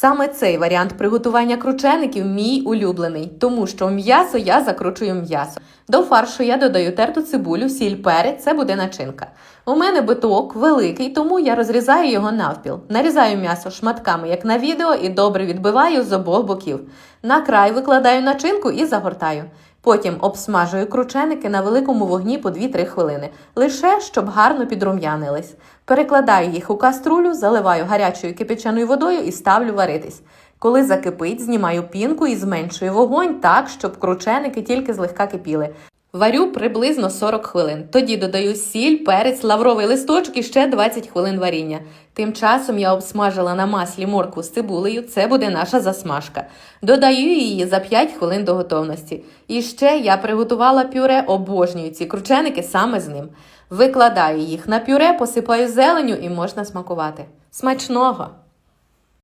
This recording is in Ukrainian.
Саме цей варіант приготування кручеників мій улюблений, тому що в м'ясо я закручую м'ясо. До фаршу я додаю терту цибулю, сіль, перець, це буде начинка. У мене биток великий, тому я розрізаю його навпіл. Нарізаю м'ясо шматками, як на відео, і добре відбиваю з обох боків. На край викладаю начинку і загортаю. Потім обсмажую крученики на великому вогні по 2-3 хвилини, лише щоб гарно підрум'янились. Перекладаю їх у каструлю, заливаю гарячою кипяченою водою і ставлю варитись. Коли закипить, знімаю пінку і зменшую вогонь так, щоб крученики тільки злегка кипіли. Варю приблизно 40 хвилин. Тоді додаю сіль, перець, лавровий листочок і ще 20 хвилин варіння. Тим часом я обсмажила на маслі моркву з цибулею. Це буде наша засмажка. Додаю її за 5 хвилин до готовності. І ще я приготувала пюре, обожнюю ці крученики саме з ним. Викладаю їх на пюре, посипаю зеленю і можна смакувати. Смачного!